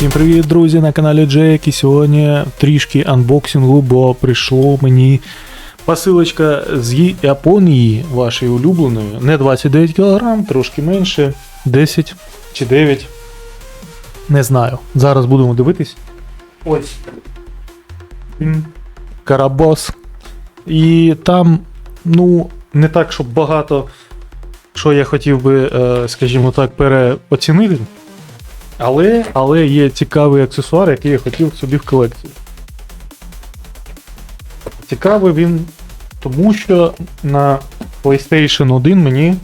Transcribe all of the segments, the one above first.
Всім привіт, друзі, на каналі Джек. І сьогодні трішки анбоксингу, бо прийшло мені посилочка з Японії, вашої улюбленої. Не 29 кг, трошки менше, 10 чи 9. Не знаю. Зараз будемо дивитись. Ось. Карабос. І там, ну, не так, щоб багато, що я хотів би, е, скажімо так, переоцінити. Але, але є цікавий аксесуар, який я хотів собі в колекцію. Цікавий він, тому що на PlayStation 1 мені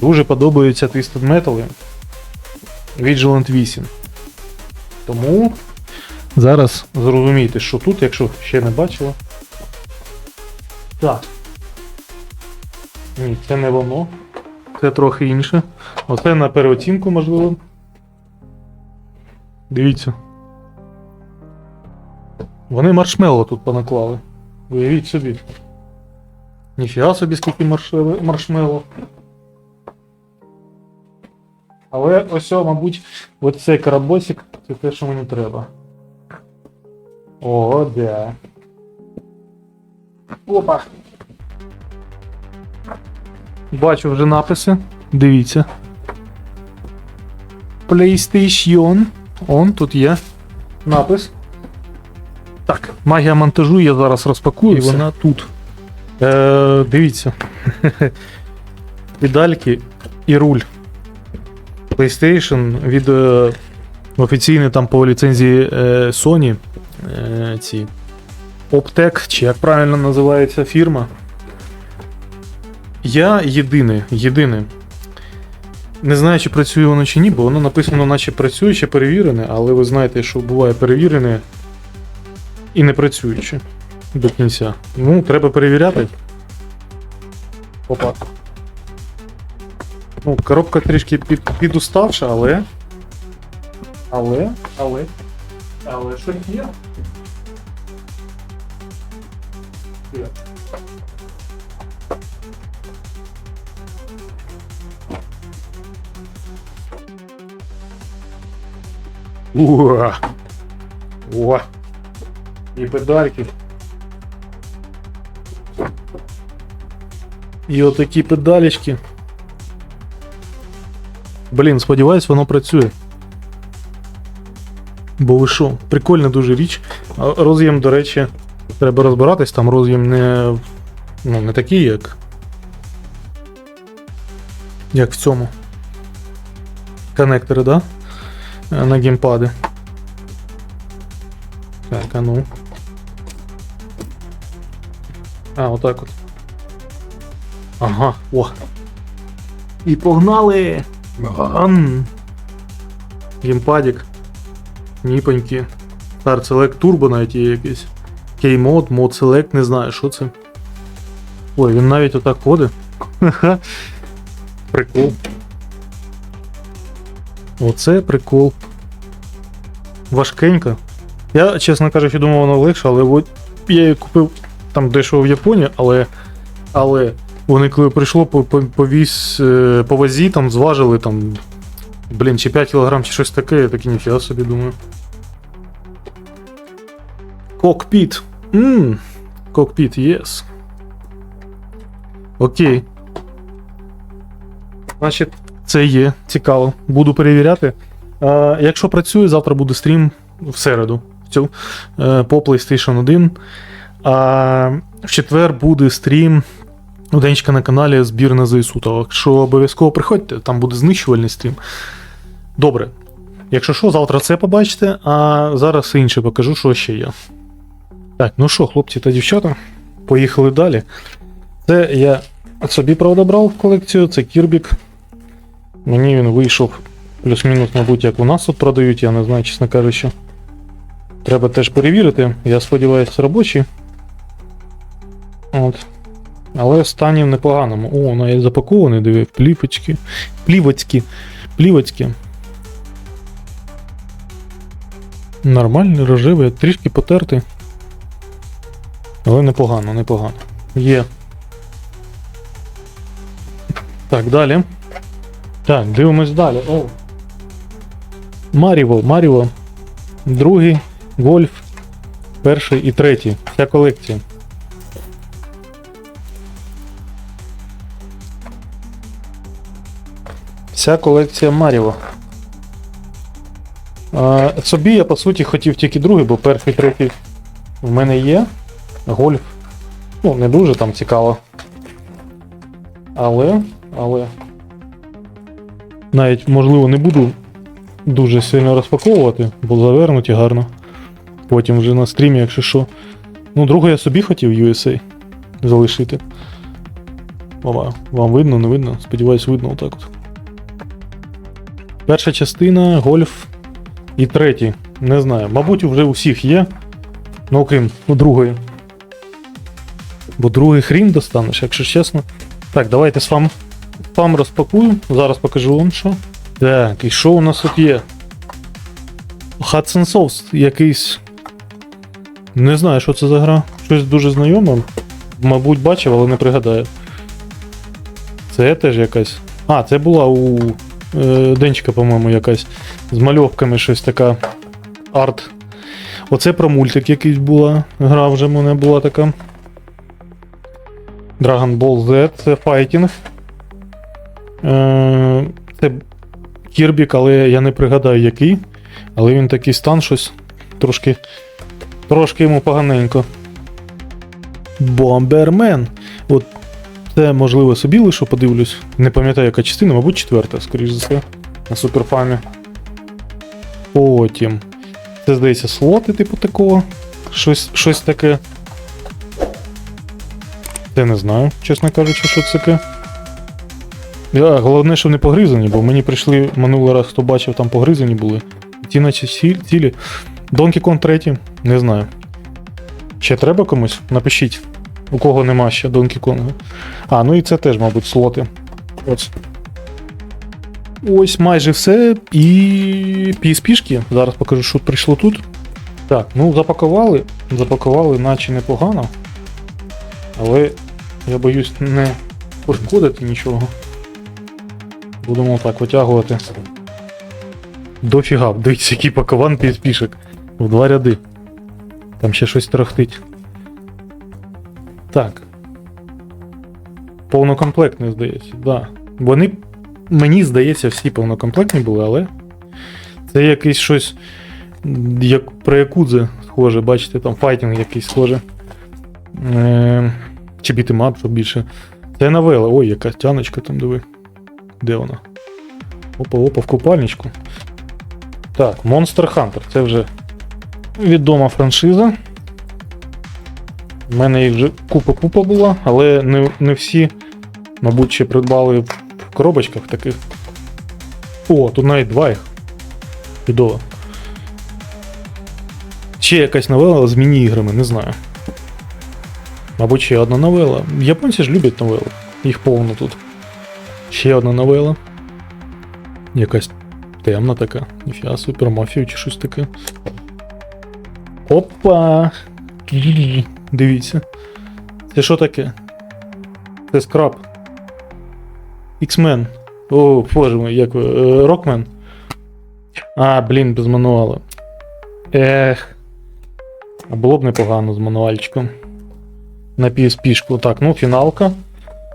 дуже подобаються Twisted Metal Vigilant 8. Тому зараз зрозумійте, що тут, якщо ще не бачили. Так. Ні, це не воно. Це трохи інше. Оце на переоцінку, можливо. Дивіться. Вони маршмелло тут понаклали. Уявіть собі. Ніфіга собі скільки маршмелло. Але ось, мабуть, от цей карабосик це те, що мені треба. О, да. Опа. Бачу вже написи. Дивіться. PlayStation. Он тут є напис. Так, магія монтажу я зараз розпакую, і все. вона тут. Е, дивіться. Педальки і руль. PlayStation від е, офіційний там по ліцензії е, Sony. Е, ці Optec, чи як правильно називається фірма. Я єдиний, єдиний. Не знаю, чи працює воно чи ні, бо воно написано, наче працює, ще перевірене, але ви знаєте, що буває перевірене і не працююче до кінця. Ну, треба перевіряти. Опа. Ну, коробка трішки під, підуставша, але. Але, але. Але що є? Є. Уа. О. І педальки. І отакі педалечки. Блін, сподіваюсь, воно працює. Бо ви що, прикольна дуже річ. Роз'єм, до речі, треба розбиратись, там роз'єм не. Ну, не такий, як. Як в цьому. Коннектори, да? Е, На геймпади. Так, а ну. А, отак от. Ага, о. І погнали! Ан. Геймпадік. Ніпонькі. Start Select Turbo навіть є якийсь. K-Mod, Mod Select, не знаю, що це. Ой, він навіть отак ходить. Прикол. Оце прикол. Важкенька. Я, чесно кажучи, думав, воно легше, але от я її купив там дешево в Японії, але. Але вони коли прийшло по, по, по, вісь, е, по вазі, там зважили там. Блін, чи 5 кг, чи щось таке, я таки ніфіга собі думаю. Кокпіт. Ммм. Кокпіт, єс. Окей. Значить, це є. Цікаво. Буду перевіряти. Е, якщо працює, завтра буде стрім в середу. Цю, е, по PlayStation 1. А в четвер буде стрім у на каналі збір на ЗСУ. Так що обов'язково приходьте, там буде знищувальний стрім. Добре. Якщо що, завтра це побачите, а зараз інше покажу, що ще є. Так, ну що, хлопці та дівчата, поїхали далі. Це я собі правда брав в колекцію, це Кірбік. Мені він вийшов плюс-мінус, мабуть, як у нас тут продають, я не знаю, чесно кажучи. Треба теж перевірити. Я сподіваюся, робочий. От. Але стані в непоганому. О, навіть запакований, диви, плівочки. Плівочки. Плівочки. Нормальний, рожевий, трішки потертий. Але непогано, непогано. Є. Так, далі. Так, дивимось далі. О. Маріво, Маріво. Другий, гольф, перший і третій. Вся колекція. Вся колекція Маріво. Собі я по суті хотів тільки другий, бо перший, третій в мене є. Гольф. Ну, не дуже там цікаво. Але, але. Навіть, можливо, не буду дуже сильно розпаковувати, бо завернуті гарно. Потім вже на стрімі, якщо що. Ну, другого я собі хотів USA залишити. Ова, вам видно, не видно? Сподіваюсь, видно отак от. Перша частина, гольф і третій. Не знаю. Мабуть, вже у всіх є. Ну, окрім ну, другої. Бо другий хрін достанеш, якщо чесно. Так, давайте сам, сам розпакую. Зараз покажу вам що. Так, і що у нас тут є? Hudson Soft якийсь. Не знаю, що це за гра. Щось дуже знайоме. Мабуть, бачив, але не пригадаю. Це теж якась. А, це була у е, Денчика, по-моєму, якась. З мальовками щось така. Арт. Оце про мультик якийсь була. Гра вже в мене була така. Dragon Ball Z, це файтінг. Е, це Кірбік, але я не пригадаю який. Але він такий стан щось трошки. Трошки йому поганенько. Бомбермен. От це можливо собі лише подивлюсь. Не пам'ятаю, яка частина, мабуть, четверта, скоріш за все. На суперфамі. Потім. Це здається слоти, типу такого. Щось, щось таке. Це не знаю, чесно кажучи, що це таке. Я, головне, що не погризані, бо мені прийшли минулий раз, хто бачив, там погризані були. Ті наче цілі. Donkey Kong 3, не знаю. Ще треба комусь? Напишіть. У кого нема ще Donkey Kong. А, ну і це теж, мабуть, слоти. Ось. Ось майже все. І PSP-шки. Зараз покажу, що прийшло тут. Так, ну запакували. Запакували, наче непогано. Але я боюсь не пошкодити нічого. Будемо так витягувати. Дофіга, дивіться, який пакован PSP-шок. В два ряди. Там ще щось трахтить. Так. Повнокомплектний, здається, да. Вони, мені здається, всі повнокомплектні були, але. Це якийсь щось. Як про Якудзе схоже, бачите, там файтінг якийсь схоже. Е, чи бітемап, що більше. Це новела. Ой, яка тяночка там диви. Де вона? Опа, опа, в купальничку. Так, Monster Hunter. Це вже відома франшиза. У мене їх вже купа-купа була, але не, не всі, мабуть, ще придбали в коробочках таких. О, тут навіть два їх. Чудово. Ще якась новела з міні-іграми, не знаю. Мабуть, ще одна новела. Японці ж люблять новели. Їх повно тут. Ще одна новела. Якась темна така. Ніфіга, супермафію чи щось таке. Опа! Дивіться. Це що таке? Це скраб. X-Men. О, боже мой, як ви. е, Рокмен. А, блін, без мануала. Ех. А було б непогано з мануальчиком. На PSP-шку. Так, ну, фіналка.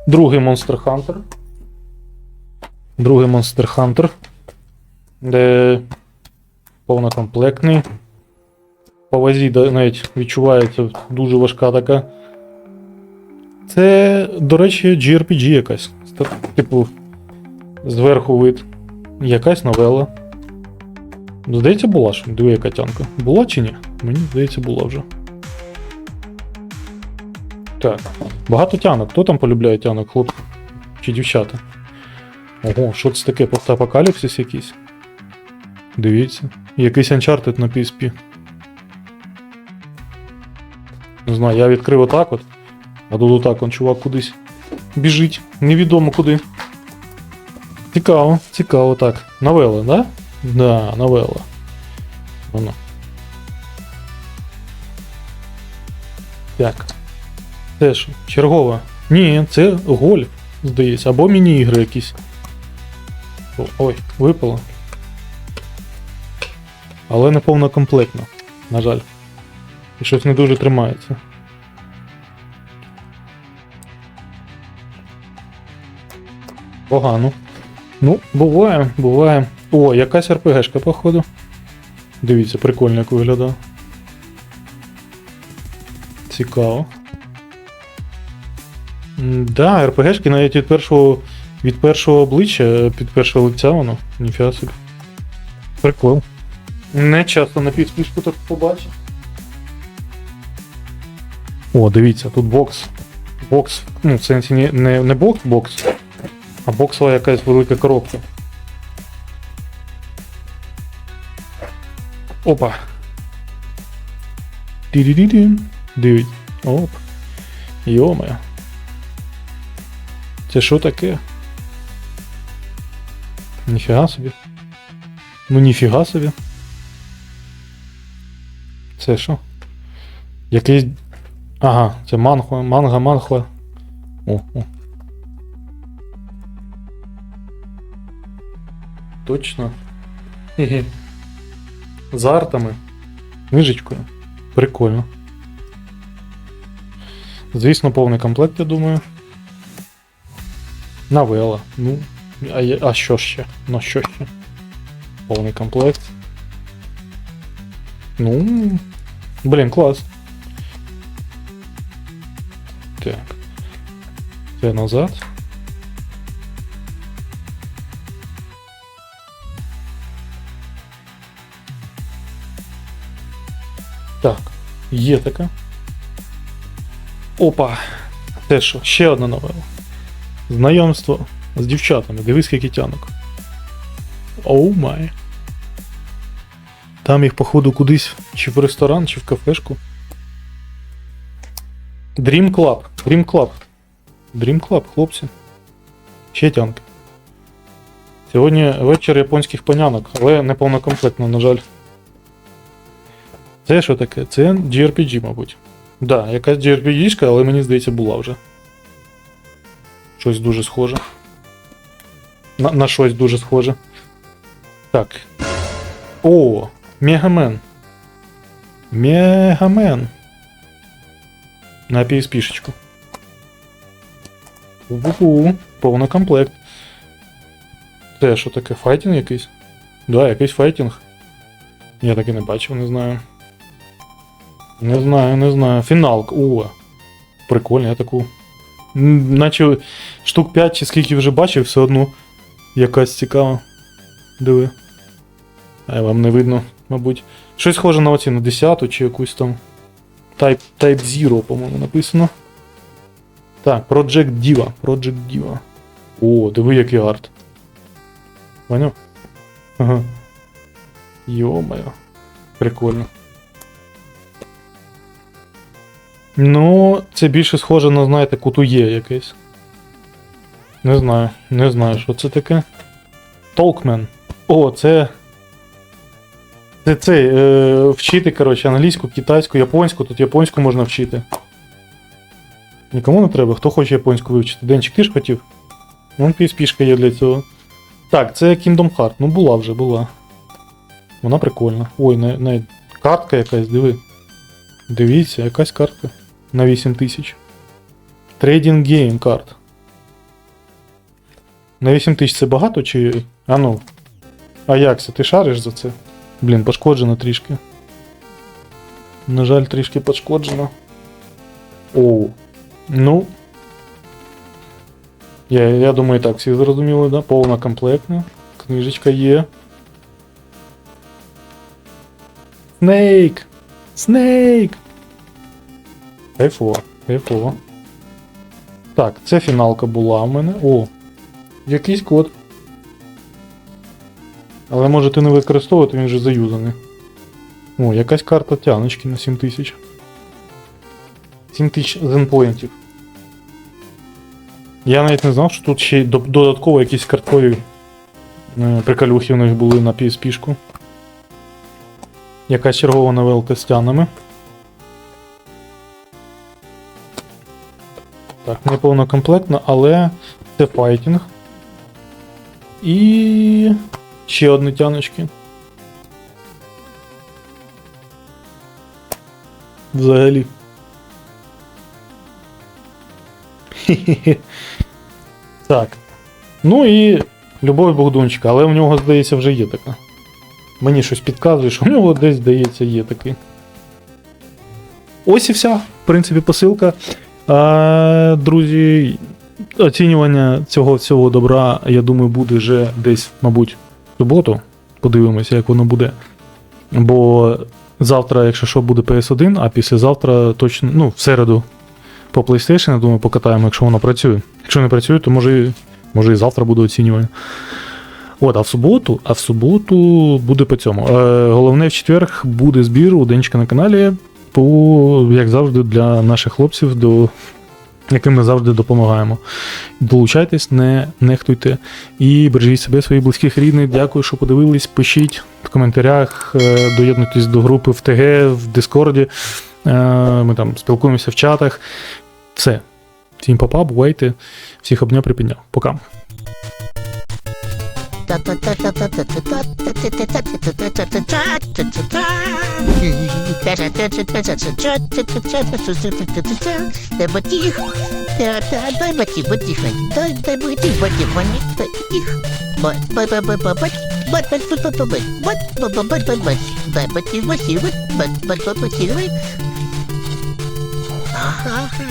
Другий Monster Hunter. Другий Monster Hunter. Де повнокомплектний. По вазі навіть відчувається дуже важка така. Це, до речі, JRPG якась. Типу, зверху вид. Якась новела. Здається, була ж. Диви, яка тянка. Була чи ні? Мені здається, була вже. Так. Багато тянок. Хто там полюбляє тянок, хлопці? Чи дівчата? Ого, що це таке? Постапокаліпсис якийсь? Дивіться. Якийсь Uncharted на PSP. Не знаю, я відкрив отак от. А тут отак он чувак кудись біжить. Невідомо куди. Цікаво, цікаво, так. Новела, да? Да, новела. Воно. Так. Це ж чергова. Ні, це гольф, здається, або міні-ігри якісь. Ой, випало. але не повнокомплектно, на жаль. І щось не дуже тримається. Погано. Ну, буває, буває. О, якась РПГшка, походу. Дивіться, прикольно як виглядає. Цікаво. Да, РПГшки навіть від першого, від першого обличчя, під першого лиця воно. Ніфіга собі. Прикол. Не часто на підспішку так побачив. О, дивіться, тут бокс. Бокс, ну, в сенсі не, не, не бокс-бокс, а боксова якась велика коробка. Опа. Ді-ді-ді-ді. Дивіть. Оп. Йо-моє. Це що таке? Ніфіга собі. Ну ніфіга собі. Це що? Якийсь. Ага, це манхва, манга, манхва. О, о. Точно. Хе-хе. З артами. Книжечкою. Прикольно. Звісно, повний комплект, я думаю. Навела. Ну. А, є- а що ще? Ну що ще? Повний комплект. Ну. Блін, клас. Так. Це назад. Так, є така. Опа! Це що? Ще одна новела. Знайомство З дівчатами. Дивись, скільки тянок. Оу май. Там їх, походу, кудись, чи в ресторан, чи в кафешку. Dream Club. Dream Club. Dream Club, хлопці. Ще тянки. Сьогодні вечір японських панянок, але не повнокомплектно, на жаль. Це що таке? Це JRPG, мабуть. Да, якась JRPG, але мені здається, була вже. Щось дуже схоже. На, на щось дуже схоже. Так. О, Мегамен. Мегамен. На PSP-шечку. Уху, повний комплект. Це що таке? Файтінг якийсь? Да, якийсь файтінг. Я таки не бачив, не знаю. Не знаю, не знаю. Фіналка. О. Прикольно, я таку. М, Наче штук 5 чи скільки вже бачив, все одно Якась цікава. Диви. А вам не видно, мабуть. Щось схоже на оці на 10 чи якусь там. Type, Type Zero, по-моєму, написано. Так, Project Diva. Project Diva. О, диви, який арт. Поняв? Ага. Йо-моє. Прикольно. Ну, це більше схоже на, знаєте, кутує якесь. Не знаю, не знаю, що це таке. Толкмен. О, це. Це цей. Е, вчити, коротше, англійську, китайську, японську. Тут японську можна вчити. Нікому не треба, хто хоче японську вивчити. Денчик, ти ж хотів? Вон PSP є для цього. Так, це Kingdom Heart. Ну була вже, була. Вона прикольна. Ой, на, на... картка якась, диви. Дивіться, якась картка. На 8000. Trading Game карт. На 8000 це багато чи. А ну. А як це? Ти шариш за це? Блін, пошкоджено трішки. На жаль, трішки пошкоджено. О. Ну. Я, я думаю, так всі зрозуміли, да? Повна комплектна. Книжечка є. Снейк! Снейк! Кайфово, кайфово. Так, це фіналка була у мене. О! Якийсь код. Але можете не використовувати, він вже заюзаний. О, якась карта тяночки на 7000. 7000 зенпоінтів. Я навіть не знав, що тут ще й додатково якісь карткові е, приколюхи в них були на PSP-шку. Якась чергова новелка з тянами. Так, не повнокомплектно, але це файтінг. І. ще одні тяночки. Взагалі. Так. Ну і Любов Богдунчика, але у нього, здається, вже є така. Мені щось підказує, що в нього десь, здається, є такий. Ось і вся, в принципі, посилка. А, Друзі оцінювання цього всього добра, я думаю, буде вже десь, мабуть, в суботу. Подивимося, як воно буде. Бо завтра, якщо що, буде PS1, а післязавтра точно, ну, в середу по PlayStation, я думаю, покатаємо, якщо воно працює. Якщо не працює, то може, і- може і завтра буде оцінювання. От, а в суботу, а в суботу буде по цьому. Е, головне, в четвер буде збір у на каналі, по, як завжди, для наших хлопців, до, яким ми завжди допомагаємо. Долучайтесь, не нехтуйте і бережіть себе, своїх близьких рідних. Дякую, що подивились. Пишіть в коментарях, е, доєднуйтесь до групи в ТГ, в Дискорді. Е, Ми там спілкуємося в чатах. Все. Всім папа, бувайте. Всіх обняв припідняв. Пока. Дай батіг. Дай батіг, батіг. Дай дай батіг, батіг. Вони батіг. Бать-бать-бать-бать. Бать-бать-бать-бать. Бать-бать-бать-бать. Дай батіг, батіг. Бать-бать-бать-бать. Ага.